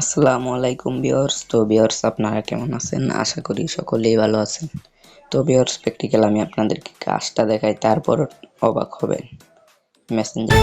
আসসালামু আলাইকুম বিয়ার্স তো বিয়ার্স আপনারা কেমন আছেন? আশা করি সকলেই ভালো আছেন। তো বিয়ার্স প্র্যাকটিক্যাল আমি আপনাদেরকে কাজটা দেখাই, তারপর অবাক হবেন। মেসেঞ্জার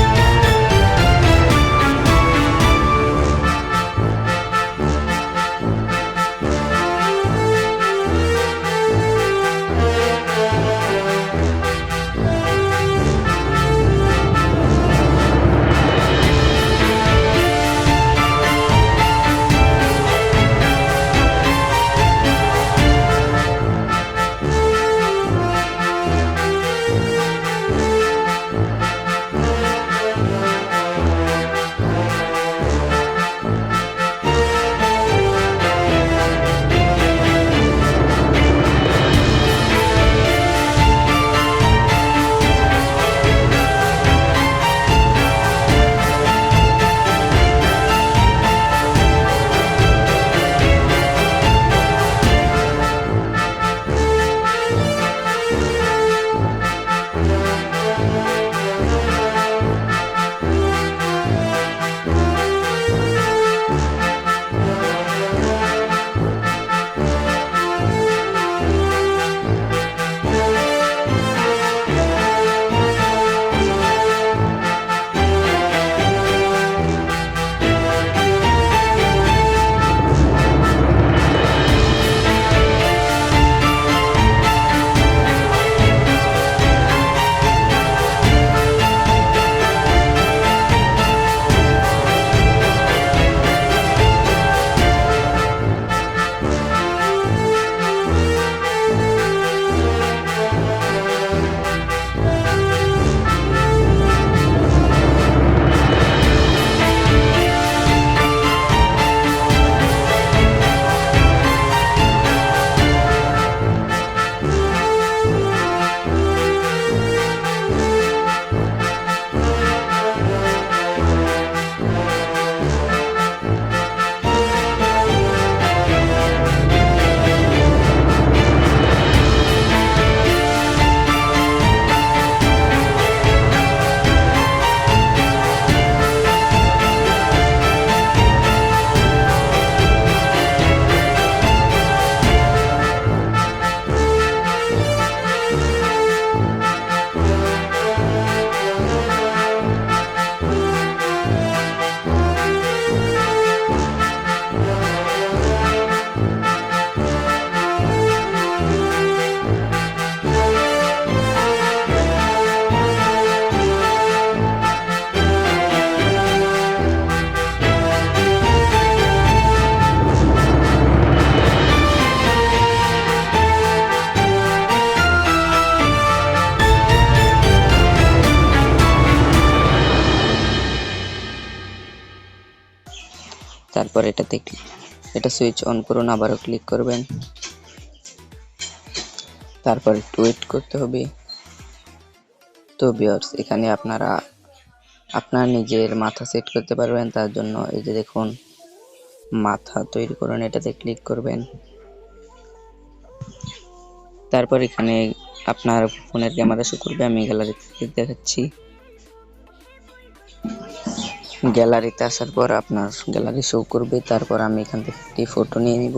তারপর এটাতে এটা সুইচ অন করুন, আবারও ক্লিক করবেন। তারপর একটু ওয়েট করতে হবে। তো ভিউয়ার্স এখানে আপনারা, আপনার নিজের মাথা সেট করতে পারবেন, তার জন্য এই যে দেখুন, মাথা তৈরি করুন, এটাতে ক্লিক করবেন। তারপর এখানে আপনার ফোনের ক্যামেরা শো করবে, আমি গ্যালারি থেকে দেখাচ্ছি। গ্যালারিতে আসার পর আপনার গ্যালারি শো করবে, তারপর আমি এখান থেকে একটি ফটো নিয়ে নিব।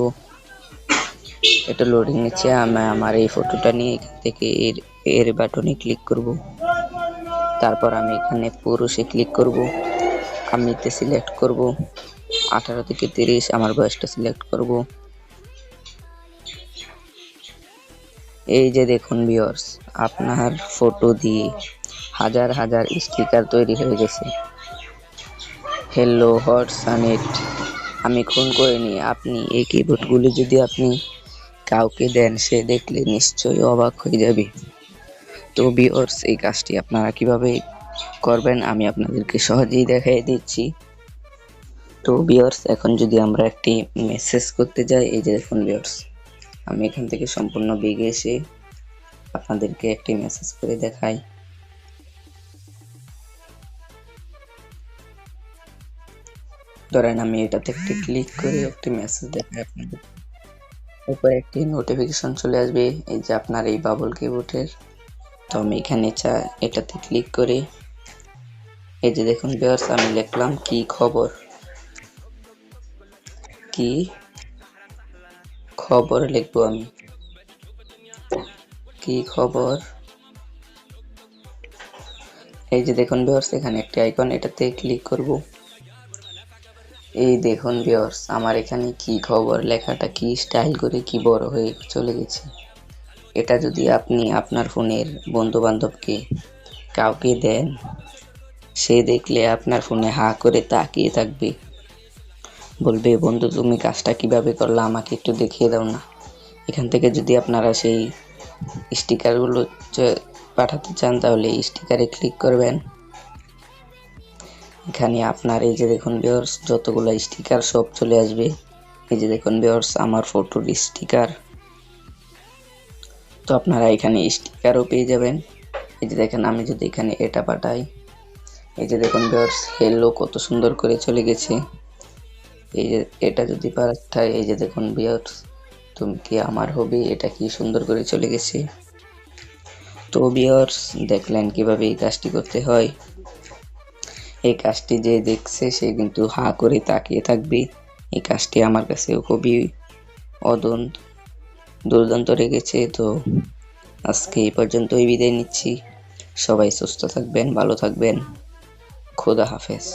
এটা লোডিং নিচ্ছে, আমি আমার এই ফটোটা নিয়ে এখান থেকে এর এর বাটনে ক্লিক করব। তারপর আমি এখানে পুরুষে ক্লিক করব। আমিতে সিলেক্ট করব। আঠারো থেকে তিরিশ, আমার বয়সটা সিলেক্ট করব। এই যে দেখুন ভিউয়ার্স আপনার ফটো দিয়ে হাজার হাজার স্টিকার তৈরি হয়ে গেছে। হ্যালো হট সানেট আমি খুন করিনি আপনি এই কিবোর্ডগুলি যদি আপনি কাউকে দেন, সে দেখলে নিশ্চয়ই অবাক হয়ে যাবে। তো ভিউয়ার্স এই কাজটি আপনারা কীভাবে করবেন, আমি আপনাদেরকে সহজেই দেখাই দিচ্ছি। তো ভিউয়ার্স এখন যদি আমরা একটি মেসেজ করতে যাই, এই যে দেখুন বিওর্স আমি এখান থেকে সম্পূর্ণ বেগে এসে আপনাদেরকে একটি মেসেজ করে দেখাই। ধরেন আমি এটাতে একটি ক্লিক করে, একটি মেসেজ দেখাই আপনাকে উপরে একটি নোটিফিকেশন চলে আসবে, এই যে আপনার এই বাবল কিবোর্ডের তো আমি এখানে চা, এটাতে ক্লিক করে। এই যে দেখুন ভিউয়ার্স আমি লিখলাম কি খবর? কি খবর লিখব আমি? কি খবর? এই যে দেখুন ভিউয়ার্স এখানে একটি আইকন এটাতে ক্লিক করব। এই দেখুন ভিউয়ার্স আমার এখানে কি খবর? লেখাটা কি স্টাইল করে কি বড় হয়ে চলে গেছে? এটা যদি আপনি আপনার ফোনের বন্ধু বান্ধবকে কাউকে দেন, সে দেখলে আপনার ফোনে হা করে তাকিয়ে থাকবে। বলবে, বন্ধু, তুমি কাজটা কীভাবে করলা? আমাকে একটু দেখিয়ে দাও না। এখান থেকে যদি আপনারা সেই স্টিকারগুলো পাঠাতে চান, তাহলে স্টিকারে ক্লিক করবেন। এখানে আপনার এই যে দেখুন বিয়ার্স যতগুলো স্টিকার সব চলে আসবে। এই যে দেখুন বিয়ার্স আমার ফটোর স্টিকার তো আপনারা এখানে স্টিকারও পেয়ে যাবেন। এই যে দেখেন, আমি যদি এখানে এটা পাঠাই। এই যে দেখুন বিয়ার্স হেলো কত সুন্দর করে চলে গেছে। এই যে এটা যদি পাঠাই, এই যে দেখুন বিয়ার্স তুমি কি আমার হবি? এটা কি সুন্দর করে চলে গেছে? তো বিয়ার্স দেখলেন কীভাবে এই কাজটি করতে হয়। এই কাজটি যে দেখছে সে কিন্তু হা করে তাকিয়ে থাকবে। এই কাজটি আমার কাছে খুবই অদন দুর্দান্ত রেখেছে তো আজকে এই পর্যন্তই বিদায় নিচ্ছি। সবাই সুস্থ থাকবেন, ভালো থাকবেন। খোদা হাফেজ।